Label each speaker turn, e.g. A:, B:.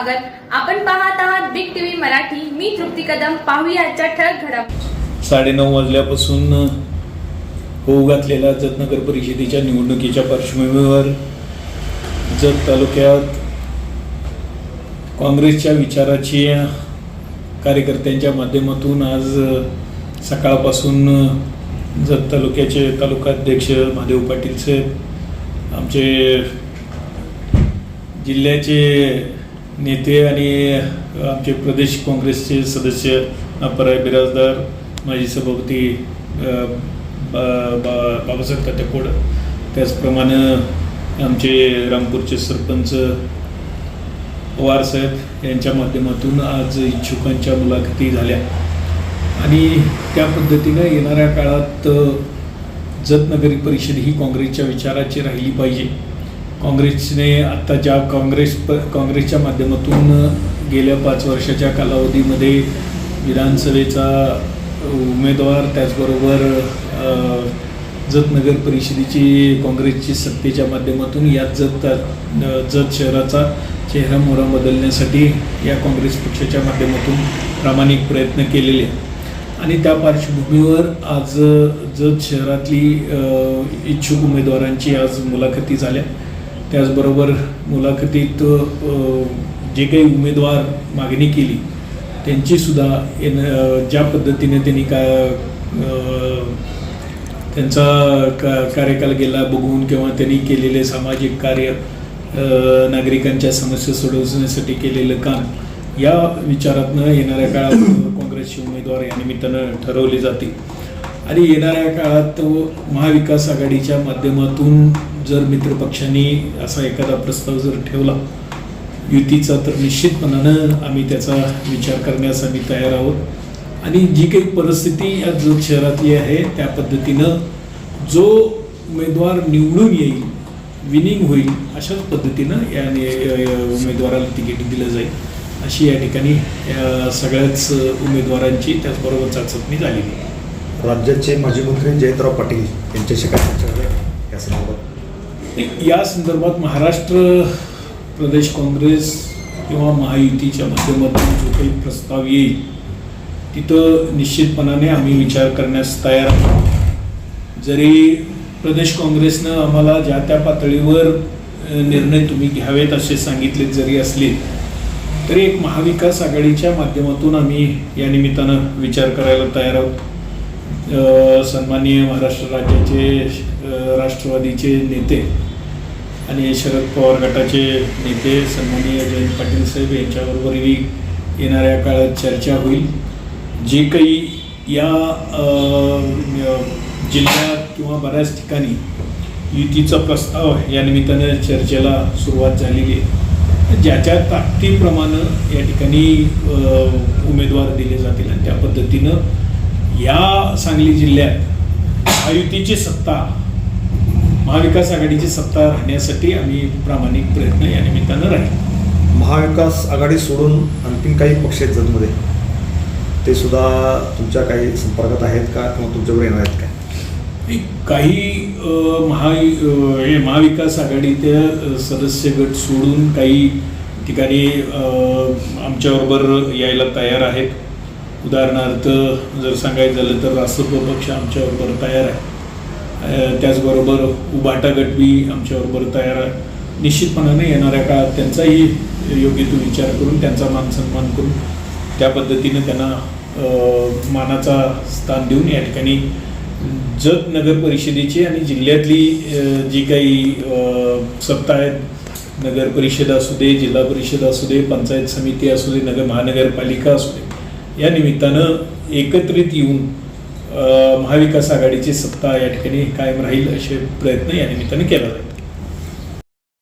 A: स्वागत. आपण पाहत आहात बिग टीव्ही मराठी. मी तृप्ती कदम. पाहूया आजच्या ठळक घडामोडी.
B: साडेनऊ वाजल्यापासून होऊ घातलेल्या जत नगर परिषदेच्या निवडणुकीच्या पार्श्वभूमीवर जत तालुक्यात काँग्रेसच्या विचाराची कार्यकर्त्यांच्या माध्यमातून आज सकाळपासून जत तालुक्याचे तालुकाध्यक्ष महादेव पाटील साहेब आमचे जिल्ह्याचे नेते आणि आमचे प्रदेश काँग्रेसचे सदस्य अपराय बिराजदार माजी सभापती बा- बा- बाबासाहेब तात्याकोड त्याचप्रमाणे आमचे रामपूरचे सरपंच पवारसाहेब यांच्या माध्यमातून आज इच्छुकांच्या मुलाखती झाल्या. आणि त्या पद्धतीनं येणाऱ्या काळात जतनगरी जत नगरी परिषद ही काँग्रेसच्या विचाराची राहिली पाहिजे. काँग्रेसने आत्ता ज्या काँग्रेस प काँग्रेसच्या माध्यमातून गेल्या पाच वर्षाच्या कालावधीमध्ये विधानसभेचा उमेदवार त्याचबरोबर जत नगर परिषदेची काँग्रेसची सत्तेच्या माध्यमातून या जत जत शहराचा चेहरा मोहरा बदलण्यासाठी या काँग्रेस पक्षाच्या माध्यमातून प्रामाणिक प्रयत्न केलेले आणि त्या पार्श्वभूमीवर आज जत शहरातली इच्छुक उमेदवारांची आज मुलाखती झाल्या. त्याचबरोबर मुलाखतीत जे काही उमेदवार मागणी केली त्यांची सुद्धा एन ज्या पद्धतीने त्यांनी का त्यांचा का कार्यकाल गेला बघून किंवा त्यांनी केलेले सामाजिक कार्य नागरिकांच्या समस्या सोडवण्यासाठी केलेलं काम या विचारातनं येणाऱ्या काळात काँग्रेसचे उमेदवार या निमित्तानं ठरवले जातील आणि येणाऱ्या काळात महाविकास आघाडीच्या माध्यमातून जर मित्रपक्षांनी असा एखादा प्रस्ताव जर ठेवला युतीचा तर निश्चितपणानं आम्ही त्याचा विचार करण्यास आम्ही तयार आहोत. आणि जी काही परिस्थिती या जत शहरातली आहे त्या पद्धतीनं जो उमेदवार निवडून येईल विनिंग होईल अशाच पद्धतीनं या उमेदवाराला तिकीट दिलं जाईल. अशी या ठिकाणी या सगळ्याच उमेदवारांची त्याचबरोबर चाचपणी झालेली
C: राज्याचे माजी मंत्री जयंतराव पाटील यांच्याशी काय चर्चा या संदर्भात.
B: या संदर्भात महाराष्ट्र प्रदेश काँग्रेस किंवा महायुतीच्या माध्यमातून जो काही प्रस्ताव येईल तिथं निश्चितपणाने आम्ही विचार करण्यास तयार आहोत. जरी प्रदेश काँग्रेसनं आम्हाला ज्या त्या पातळीवर निर्णय तुम्ही घ्यावेत असे सांगितले जरी असले तरी एक महाविकास आघाडीच्या माध्यमातून आम्ही या निमित्तानं विचार करायला तयार आहोत. सन्माननीय महाराष्ट्र राज्याचे राष्ट्रवादीचे नेते आणि शरद पवार गटाचे नेते सन्माननीय जयंत पाटील साहेब यांच्याबरोबरही येणाऱ्या काळात चर्चा होईल. जे काही या जिल्ह्यात किंवा बऱ्याच ठिकाणी युतीचा प्रस्ताव या निमित्तानं चर्चेला सुरुवात झालेली आहे. ज्याच्या ताकदीप्रमाणे या ठिकाणी उमेदवार दिले जातील आणि त्या पद्धतीनं या सांगली जिल्ह्यात महायुतीची सत्ता महाविकास आघाडीची सत्ता राहण्यासाठी आम्ही प्रामाणिक प्रयत्न या निमित्तानं राहील.
C: महाविकास आघाडी सोडून आणखीन काही पक्ष आहेत जतमध्ये ते सुद्धा तुमच्या काही संपर्कात आहेत का किंवा तुमच्याकडे येणार आहेत काय?
B: काही महा हे महाविकास आघाडीचे अ, सदस्य गट सोडून काही ठिकाणी आमच्याबरोबर यायला तयार आहेत. उदाहरणार्थ जर सांगायचं झालं तर राष्ट्रत्व पक्ष आमच्याबरोबर तयार आहे. त्याचबरोबर उबाटा गट बी आमच्याबरोबर तयार निश्चितपणाने येणाऱ्या काळात त्यांचाही योग्य तो विचार करून त्यांचा मान सन्मान करून त्या पद्धतीने त्यांना मानाचा स्थान देऊन या ठिकाणी जत नगर परिषदेची आणि जिल्ह्यातली जी काही सत्ता आहेत नगर परिषद असू दे जिल्हा परिषद असू दे पंचायत समिती असू दे नगर महानगरपालिका असू दे या निमित्तानं एकत्रित येऊन महाविकास आघाडीची सत्ता या ठिकाणी कायम राहील असे प्रयत्न या निमित्ताने केला जाईल.